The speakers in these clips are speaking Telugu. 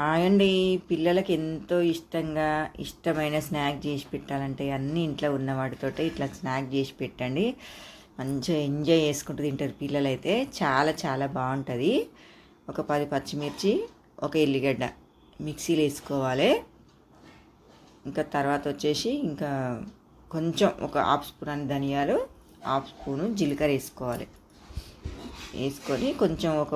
హాయ్ అండి. పిల్లలకి ఎంతో ఇష్టంగా ఇష్టమైన స్నాక్ చేసి పెట్టాలంటే అన్ని ఇంట్లో ఉన్న వాటితోటే ఇట్లా స్నాక్ చేసి పెట్టండి. మంచిగా ఎంజాయ్ చేసుకుంటూ తింటారు పిల్లలైతే. చాలా చాలా బాగుంటుంది. ఒక పది పచ్చిమిర్చి ఒక ఎల్లిగడ్డ మిక్సీలో వేసుకోవాలి. ఇంకా తర్వాత వచ్చేసి ఇంకా కొంచెం ఒక హాఫ్ స్పూన్ అని ధనియాలు హాఫ్ స్పూను జీలకర్ర వేసుకోవాలి. వేసుకొని కొంచెం ఒక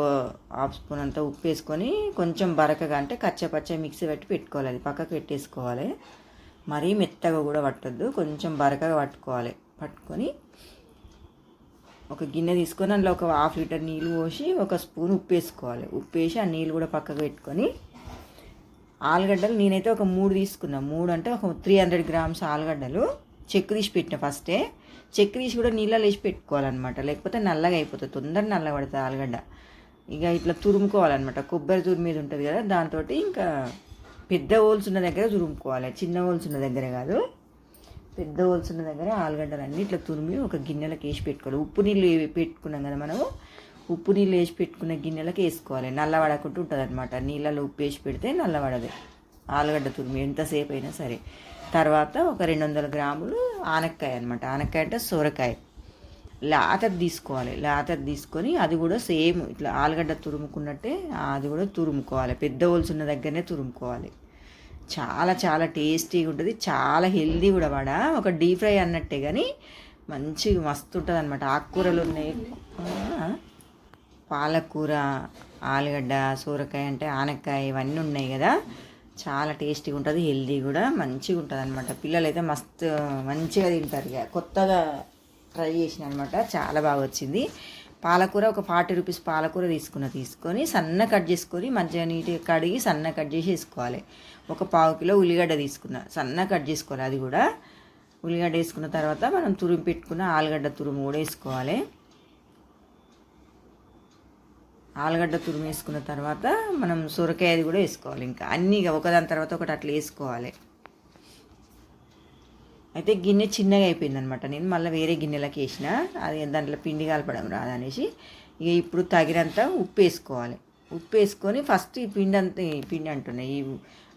హాఫ్ స్పూన్ అంతా ఉప్పు వేసుకొని కొంచెం బరకగా అంటే కచ్చపచ్చ మిక్సీ పెట్టి పెట్టుకోవాలి. అది పక్కకు పెట్టేసుకోవాలి. మరీ మెత్తగా కూడా పట్టద్దు. కొంచెం బరకగా పట్టుకోవాలి. పట్టుకొని ఒక గిన్నె తీసుకొని అందులో ఒక హాఫ్ లీటర్ నీళ్ళు పోసి ఒక స్పూన్ ఉప్పు వేసుకోవాలి. ఉప్పు వేసి ఆ నీళ్ళు కూడా పక్కకు పెట్టుకొని ఆలుగడ్డలు నేనైతే ఒక మూడు తీసుకున్నా. మూడు అంటే ఒక త్రీ హండ్రెడ్ గ్రామ్స్ ఆలుగడ్డలు. చెక్కు తీసి పెట్టిన ఫస్టే. చెక్కు తీసి కూడా నీళ్ళలో వేసి పెట్టుకోవాలన్నమాట. లేకపోతే నల్లగా అయిపోతుంది. తొందర నల్లగా పడుతుంది ఆలుగడ్డ. ఇక ఇట్లా తురుముకోవాలన్నమాట. కొబ్బరి తురుము మీద ఉంటుంది కదా దాంతో ఇంకా పెద్ద హోల్స్ ఉన్న దగ్గర తురుముకోవాలి. చిన్న హోల్స్ ఉన్న దగ్గర కాదు. పెద్ద హోల్స్ ఉన్న దగ్గర ఆలుగడ్డలన్నీ ఇట్లా తురిమి ఒక గిన్నెలకు వేసి పెట్టుకోవాలి. ఉప్పు నీళ్ళు పెట్టుకున్నాం కదా మనము ఉప్పు నీళ్ళు వేసి పెట్టుకున్న గిన్నెలకు వేసుకోవాలి. నల్లబడకుండా ఉంటుంది అనమాట నీళ్ళలో ఉప్పు వేసి పెడితే నల్లబడదు ఆలుగడ్డ తురిమి ఎంతసేపు అయినా సరే. తర్వాత ఒక రెండు వందల గ్రాములు ఆనక్కాయ అనమాట ఆనక్కాయ అంటే సొరకాయ. లాతది తీసుకోవాలి. లాతది తీసుకొని అది కూడా సేమ్ ఇట్లా ఆలుగడ్డ తురుముకున్నట్టే అది కూడా తురుముకోవాలి. పెద్ద హోల్స్ ఉన్న దగ్గరనే తురుముకోవాలి. చాలా చాలా టేస్టీగా ఉంటుంది. చాలా హెల్దీ కూడా వాడ. ఒక డీప్ ఫ్రై అన్నట్టే కానీ మంచిగా మస్తు ఉంటుంది అనమాట ఆకుకూరలు ఉన్నాయి. పాలకూర ఆలుగడ్డ సూరకాయ అంటే ఆనక్కాయ ఇవన్నీ ఉన్నాయి కదా. చాలా టేస్టీగా ఉంటుంది హెల్దీ కూడా మంచిగా ఉంటుంది అనమాట పిల్లలు అయితే మస్తు మంచిగా తింటారు ఇక. కొత్తగా ట్రై చేసిన అనమాట చాలా బాగా వచ్చింది. పాలకూర ఒక ఫార్టీ రూపీస్ పాలకూర తీసుకున్న తీసుకొని సన్న కట్ చేసుకొని మంచిగా నీట్గా కడిగి సన్న కట్ చేసి వేసుకోవాలి. ఒక పావు కిలో ఉల్లిగడ్డ తీసుకున్న సన్న కట్ చేసుకోవాలి అది కూడా. ఉల్లిగడ్డ వేసుకున్న తర్వాత మనం తురుము పెట్టుకున్న ఆలుగడ్డ తురుము కూడా వేసుకోవాలి. ఆలుగడ్డ తురిమేసుకున్న తర్వాత మనం సొరకాయ అది కూడా వేసుకోవాలి ఇంకా. అన్నీ ఇక ఒకదాని తర్వాత ఒకటి అట్లా వేసుకోవాలి. అయితే గిన్నె చిన్నగా అయిపోయింది అనమాట నేను మళ్ళీ వేరే గిన్నెలకు వేసిన. అది దాంట్లో పిండి కలపడం రాదనేసి ఇక ఇప్పుడు తగినంత ఉప్పు వేసుకోవాలి. ఉప్పు వేసుకొని ఫస్ట్ ఈ పిండి అంతా ఈ పిండి అంటున్నాయి ఈ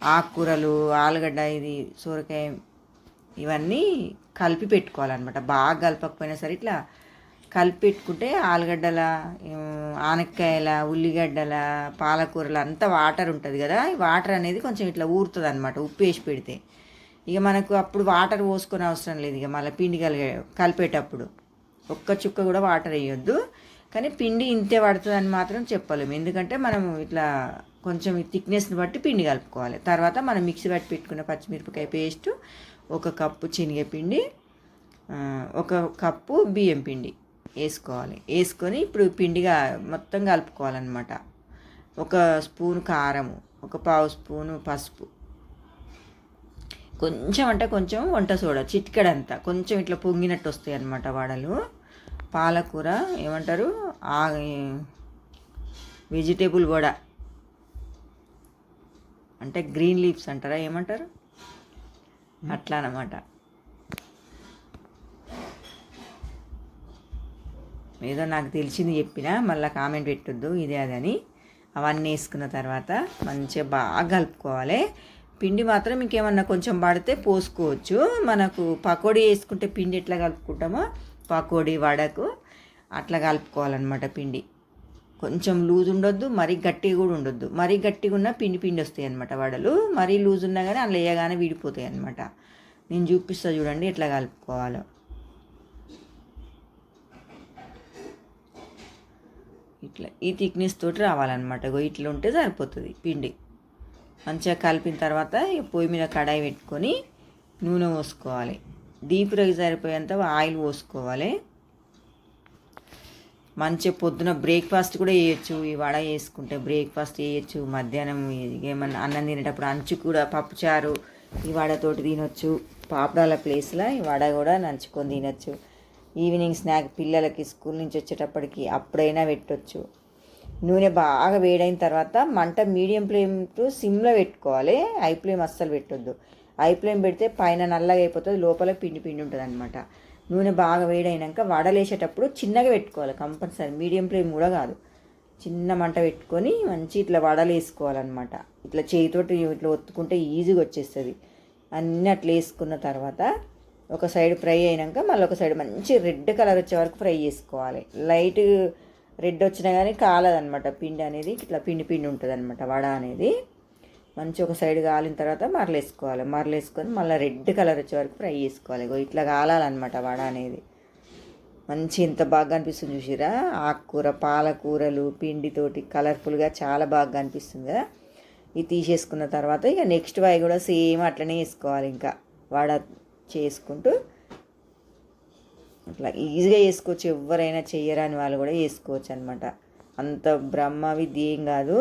ఆకుకూరలు ఆలుగడ్డ ఇది సొరకాయ ఇవన్నీ కలిపి పెట్టుకోవాలన్నమాట. బాగా కలపకపోయినా సరే ఇట్లా కలిపెట్టుకుంటే ఆలుగడ్డల ఆనక్కాయల ఉల్లిగడ్డల పాలకూరలు అంతా వాటర్ ఉంటుంది కదా. ఈ వాటర్ అనేది కొంచెం ఇట్లా ఊరుతుంది అనమాట ఉప్పు వేసి పెడితే. ఇక మనకు అప్పుడు వాటర్ పోసుకునే అవసరం లేదు ఇక మళ్ళీ పిండి కలిగే కలిపేటప్పుడు. ఒక్క చుక్క కూడా వాటర్ వేయొద్దు. కానీ పిండి ఇంతే పడుతుందని మాత్రం చెప్పలేము. ఎందుకంటే మనం ఇట్లా కొంచెం థిక్నెస్ని బట్టి పిండి కలుపుకోవాలి. తర్వాత మనం మిక్సీ పట్టి పెట్టుకున్న పచ్చిమిరపకాయ పేస్ట్ ఒక కప్పు శనగపిండి ఒక కప్పు బియ్యం పిండి. వేసుకోవాలి. వేసుకొని ఇప్పుడు పిండిగా మొత్తం కలుపుకోవాలన్నమాట. ఒక స్పూన్ కారము ఒక పావు స్పూను పసుపు. కొంచెం అంటే కొంచెం వంట సోడా చిటికెడంతా. కొంచెం ఇట్లా పొంగినట్టు వస్తాయి అన్నమాట వాడలు. పాలకూర ఏమంటారు? ఆ వెజిటేబుల్ వడ. అంటే గ్రీన్ లీవ్స్ అంటారా? ఏమంటారు? అట్లా అన్నమాట. ఏదో నాకు తెలిసింది చెప్పిన మళ్ళీ కామెంట్ పెట్టొద్దు ఇదే అదని. అవన్నీ వేసుకున్న తర్వాత మంచిగా బాగా కలుపుకోవాలి. పిండి మాత్రం ఇంకేమన్నా కొంచెం పడితే పోసుకోవచ్చు. మనకు పకోడీ వేసుకుంటే పిండి ఎట్లా కలుపుకుంటామో పకోడీ వడకు అట్లా కలుపుకోవాలన్నమాట పిండి. కొంచెం లూజ్ ఉండొద్దు మరీ గట్టిగా కూడా ఉండొద్దు. మరీ గట్టిగా ఉన్న పిండి పిండి వస్తాయి అనమాట వడలు. మరీ లూజ్ ఉన్నా కానీ అందులో వేయగానే విడిపోతాయి అనమాట నేను చూపిస్తా చూడండి ఎట్లా కలుపుకోవాలో. ఇట్లా ఈ థిక్నెస్ తోటి రావాలన్నమాట. ఇట్లా ఉంటే సరిపోతుంది పిండి. మంచిగా కలిపిన తర్వాత పొయ్యి మీద కడాయి పెట్టుకొని నూనె పోసుకోవాలి. డీప్ ఫ్రైకి సరిపోయేంత ఆయిల్ పోసుకోవాలి. మంచిగా పొద్దున బ్రేక్ఫాస్ట్ కూడా వేయచ్చు ఈ వడ వేసుకుంటే బ్రేక్ఫాస్ట్ చేయొచ్చు. మధ్యాహ్నం ఏమన్నా అన్నం తినేటప్పుడు అంచు కూడా పప్పుచారు ఈ వడతోటి తినొచ్చు. పాపడాల ప్లేస్లో ఈ వడ కూడా నంచుకొని తినొచ్చు. ఈవినింగ్ స్నాక్ పిల్లలకి స్కూల్ నుంచి వచ్చేటప్పటికి అప్పుడైనా పెట్టొచ్చు. నూనె బాగా వేడైన తర్వాత మంట మీడియం ఫ్లేమ్ టు సిమ్లో పెట్టుకోవాలి. ఐ ఫ్లేమ్ అస్సలు పెట్టొద్దు. ఐ ఫ్లేమ్ పెడితే పైన నల్లగా అయిపోతుంది లోపల పిండి పిండి ఉంటుంది అనమాట నూనె బాగా వేడైనాక వడలేసేటప్పుడు చిన్నగా పెట్టుకోవాలి. కంపల్సరీ మీడియం ఫ్లేమ్ కూడా కాదు. చిన్న మంట పెట్టుకొని మంచి ఇట్లా వడలేసుకోవాలన్నమాట. ఇట్లా చేతితోటి ఇట్లా ఒత్తుకుంటే ఈజీగా వచ్చేస్తుంది. అన్నీ అట్లా వేసుకున్న తర్వాత ఒక సైడ్ ఫ్రై అయినాక మళ్ళీ ఒక సైడ్ మంచి రెడ్ కలర్ వచ్చే వరకు ఫ్రై చేసుకోవాలి. లైట్ రెడ్ వచ్చినా కానీ కాలదనమాట పిండి అనేది ఇట్లా పిండి పిండి ఉంటుంది అనమాట వడ అనేది. మంచి ఒక సైడ్ కాలిన తర్వాత మరలేసుకోవాలి. మరలేసుకొని మళ్ళీ రెడ్ కలర్ వచ్చే వరకు ఫ్రై చేసుకోవాలి. ఇట్లా కాలాలన్నమాట వడ అనేది. మంచి ఇంత బాగా అనిపిస్తుంది చూసిరా ఆకుకూర పాలకూరలు పిండితోటి కలర్ఫుల్గా చాలా బాగా అనిపిస్తుంది కదా? ఇది తీసేసుకున్న తర్వాత ఇక నెక్స్ట్ వాయి కూడా సేమ్ అట్లనే వేసుకోవాలి ఇంకా. వడ చేసుకుంటూ అట్లా ఈజీగా చేసుకోవచ్చు. ఎవరైనా చెయ్యరాని వాళ్ళు కూడా చేసుకోవచ్చు అనమాట అంత బ్రహ్మ విద్య ఏం కాదు.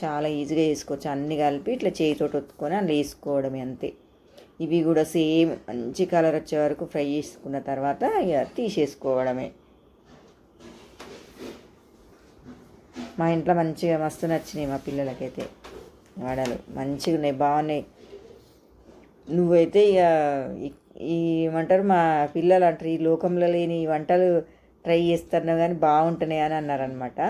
చాలా ఈజీగా చేసుకోవచ్చు. అన్నీ కలిపి ఇట్లా చేయితోటి ఒత్తుకొని అందులో వేసుకోవడమే అంతే. ఇవి కూడా సేమ్ మంచి కలర్ వచ్చే వరకు ఫ్రై చేసుకున్న తర్వాత ఇక తీసేసుకోవడమే. మా ఇంట్లో మంచిగా మస్తు నచ్చినాయి మా పిల్లలకైతే. వడలు మంచిగా ఉన్నాయి బాగున్నాయి. నువ్వైతే ఇక ఈ- ఏమంటారు మా పిల్లలు అంటారు ఈ లోకంలో లేని ఈ వంటలు ట్రై చేస్తున్నావు కానీ బాగుంటున్నాయి అని అన్నారనమాట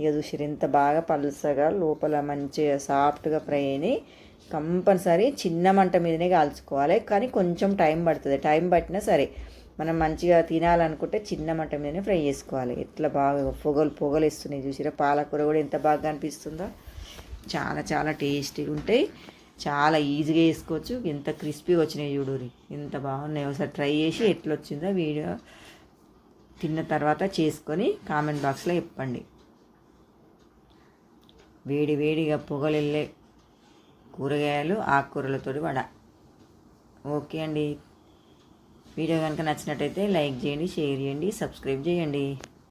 ఇక చూసిరు ఇంత బాగా పలుసగా లోపల మంచిగా సాఫ్ట్గా ఫ్రై అయినాయి. కంపల్సరీ చిన్న మంట మీదనే కాల్చుకోవాలి. కానీ కొంచెం టైం పడుతుంది. టైం పట్టినా సరే మనం మంచిగా తినాలనుకుంటే చిన్న మంట మీదనే ఫ్రై చేసుకోవాలి. ఎట్లా బాగా పొగలు పొగలు ఇస్తున్నాయి చూసిరా పాలకూర కూడా ఎంత బాగా అనిపిస్తుందో. చాలా చాలా టేస్టీగా ఉంటాయి చాలా ఈజీగా వేసుకోవచ్చు. ఎంత క్రిస్పీగా వచ్చినాయి చూడురి ఎంత బాగున్నాయి. ఒకసారి ట్రై చేసి ఎట్లా వచ్చిందో వీడియో తిన్న తర్వాత చేసుకొని కామెంట్ బాక్స్లో చెప్పండి. వేడి వేడిగా పొగలు వెళ్ళే కూరగాయలు ఆకుకూరలతో వడ. ఓకే అండి. వీడియో కనుక నచ్చినట్టయితే లైక్ చేయండి షేర్ చేయండి సబ్స్క్రైబ్ చేయండి.